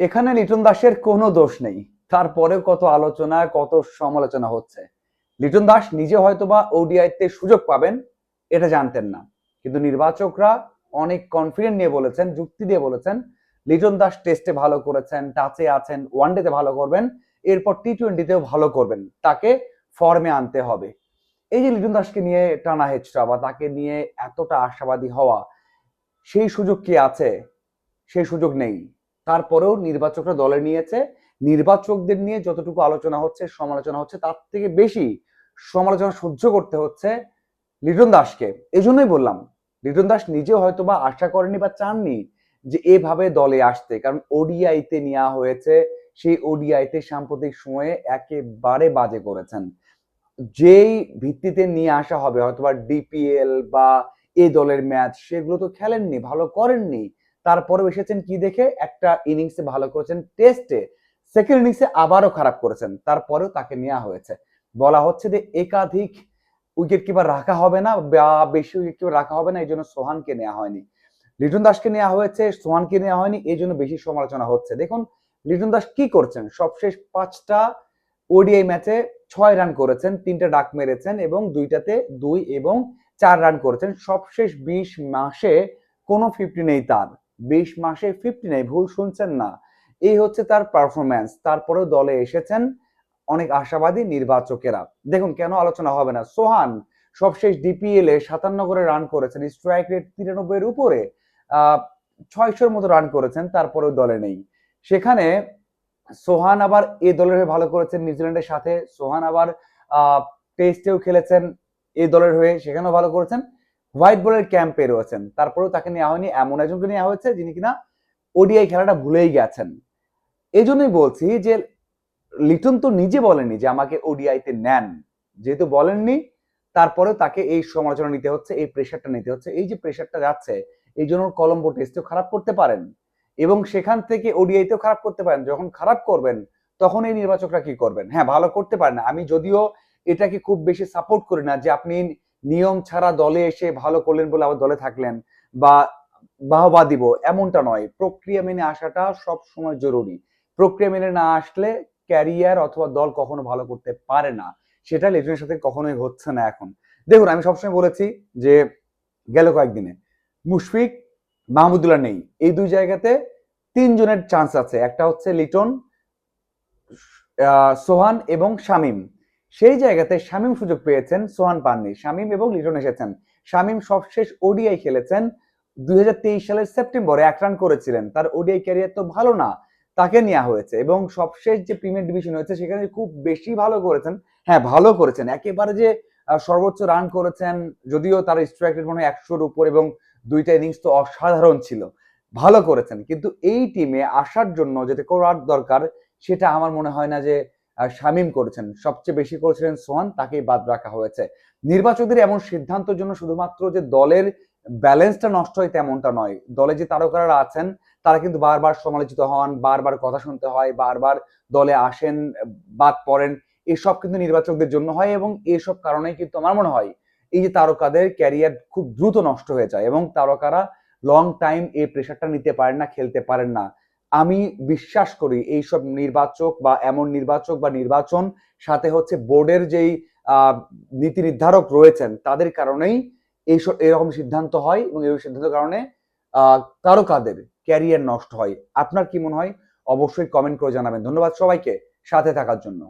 এখানে লিটন দাসের কোনো দোষ নেই। তারপরেও কত আলোচনা, কত সমালোচনা হচ্ছে। লিটন দাস নিজে হয়তোবা ওডিআইতে সুযোগ পাবেন, এটা জানতেন না। কিন্তু নির্বাচকরা অনেক কনফিডেন্ট নিয়ে বলেছেন, যুক্তি দিয়ে বলেছেন, লিটন দাস টেস্টে ভালো করেছেন টাচে আছেন ওয়ানডেতে ভালো করবেন, এরপর টি টোয়েন্টিতেও ভালো করবেন, তাকে ফর্মে আনতে হবে। এই যে লিটন দাসকে নিয়ে টানা হেচড়া বা তাকে নিয়ে এতটা আশাবাদী হওয়া, সেই সুযোগ কি আছে? সেই সুযোগ নেই। তারপরেও নির্বাচকরা দলে নিয়েছে। নির্বাচকদের নিয়ে যতটুকু আলোচনা হচ্ছে, সমালোচনা হচ্ছে, তার থেকে বেশি সমালোচনা সহ্য করতে হচ্ছে লিটন দাসকে। এই জন্যই বললাম, লিটন দাস নিজেও হয়তো বা আশা করেনি বা চাননি যে এভাবে দলে আসতে। কারণ ওডিআইতে নেওয়া হয়েছে, সেই ওডিআইতে সাম্প্রতিক সময়ে একেবারে বাজে করেছেন। যেই ভিত্তিতে নিয়ে আসা হবে, হয়তোবা ডিপিএল বা এ দলের ম্যাচ, সেগুলো তো খেলেননি, ভালো করেননি। তারপরেও এসেছেন কি দেখে? একটা ইনিংসে ভালো করেছেন টেস্টে সেকেন্ড ইনিংসে আবারও খারাপ করেছেন, তারপরেও তাকে নেওয়া হয়েছে। বলা হচ্ছে যে একাধিক উইকেট কিপার রাখা হবে না, বা বেশি উইকেট কিপার রাখা হবে না, এই জন্য সোহানকে নেওয়া হয়নি। লিটন দাসকে নেওয়া হয়েছে, সোহানকে নেওয়া হয়নি, এই জন্য বেশি সমালোচনা হচ্ছে। দেখুন, লিটন দাস কি করছেন? সবশেষ পাঁচটা ওডিআই ম্যাচে ছয় রান করেছেন, তিনটা ডাক মেরেছেন এবং দুইটাতে দুই এবং চার রান করেছেন। সবশেষ বিশ মাসে কোনো ফিফটি নেই তার। বিশ মাসে ফিফটি নাই, ভুল শুনছেন না। এই হচ্ছে তার পারফরম্যান্স তারপরেও দলে এসেছেন অনেক আশাবাদী নির্বাচকেরা। দেখুন, কেন আলোচনা হবে না? সোহান সবশেষ ডিপিএল এ সাতান্ন করে রান করেছেন স্ট্রাইক রেট তিরানব্বই এর উপরে ছয়শোর মতো রান করেছেন, তারপরেও দলে নেই। সেখানে সোহান আবার এ দলের হয়ে ভালো করেছেন, নিউজিল্যান্ডের সাথে। সোহান আবার টেস্টেও খেলেছেন, এ দলের হয়ে সেখানেও ভালো করেছেন। হোয়াইট বলের ক্যাম্পে রয়েছেন। তারপরেও তাকে নেওয়া হয়নি, এমন একজনকে নেওয়া হয়েছে যিনি কিনা ওডিআই খেলাটা ভুলেই গেছেন। এই জন্যই বলছি যে লিটন তো নিজে বলেনি যে আমাকে ওডিআইতে নেন। যেহেতু বলেননি, তারপরেও তাকে এই সমালোচনা নিতে হচ্ছে, এই প্রেশারটা নিতে হচ্ছে। এই যে প্রেশারটা যাচ্ছে, এই জন্য কলম্বো টেস্টেও খারাপ করতে পারেন। এবং সেখান থেকে ওডিআইতেও খারাপ করতে পারেন। যখন খারাপ করবেন, তখন এই নির্বাচকরা কি করবেন? হ্যাঁ ভালো করতে পারেন আমি যদিও এটাকে খুব বেশি সাপোর্ট করি না যে আপনি নিয়ম ছাড়া দলে এসে ভালো করলেন বলে আবার দলে থাকলেন বা বাহবা দিব, এমনটা নয়। প্রক্রিয়া মেনে আসাটা সব সময় জরুরি। প্রক্রিয়া মেনে না আসলে ক্যারিয়ার অথবা দল কখনো ভালো করতে পারে না। সেটা লিটনের সাথে কখনোই হচ্ছে না এখন। দেখুন, আমি সবসময় বলেছি যে গেল কয়েকদিনে মুশফিক মাহমুদুল্লাহ নেই। এই দুই জায়গাতে তিনজনের চান্স আছে। একটা হচ্ছে লিটন সোহান এবং শামিম। সেই জায়গাতে শামিম সুযোগ পেয়েছেন সোহান পাননি। শামিম এবং লিটন এসেছেন। শামিম সবশেষ ওডিআই খেলেছেন। দু হাজার তেইশ সালের সেপ্টেম্বরে এক রান করেছিলেন। তার ওডিআই ক্যারিয়ার তো ভালো না, তাকে নেওয়া হয়েছে এবং সবশেষ যে প্রিমিয়ার ডিভিশন হয়েছে সেখানে খুব বেশি ভালো করেছেন। হ্যাঁ ভালো করেছেন। একেবারে যে সর্বোচ্চ রান করেছেন, যদিও তার স্ট্রাইক রেট মনে হয় একশোর উপর এবং দুইটা ইনিংস তো অসাধারণ ছিল। ভালো করেছেন। কিন্তু এই টিমে আসার জন্য যেটা করার দরকার, সেটা আমার মনে হয় না যে শামিম করেছেন। সবচেয়ে বেশি করেছিলেন সোহান, তাকেই বাদ রাখা হয়েছে। নির্বাচকদের এমন সিদ্ধান্তের জন্য শুধুমাত্র যে দলের ব্যালেন্সটা নষ্ট হয় তেমনটা নয়। দলে যে তারকারা আছেন, তারা কিন্তু বারবার সমালোচিত হন, বারবার কথা শুনতে হয়, বারবার দলে আসেন, বাদ পড়েন। এসব কিন্তু নির্বাচকদের জন্য হয় এবং এসব কারণেই কিন্তু আমার মনে হয় এই যে তারকাদের ক্যারিয়ার খুব দ্রুত নষ্ট হয়ে যায় এবং তারকারা লং টাইম এই প্রেশারটা নিতে পারেন না, খেলতে পারেন না। আমি বিশ্বাস করি এইসব নির্বাচক বা এমন নির্বাচক বা নির্বাচন সাথে হচ্ছে বোর্ডের যেই নীতি নির্ধারক রয়েছেন, তাদের কারণেই এইসব, এরকম সিদ্ধান্ত হয় এবং এই সিদ্ধান্তের কারণে কারও কাদের ক্যারিয়ার নষ্ট হয়। আপনার কি মনে হয়? অবশ্যই কমেন্ট করে জানাবেন। ধন্যবাদ সবাইকে সাথে থাকার জন্য।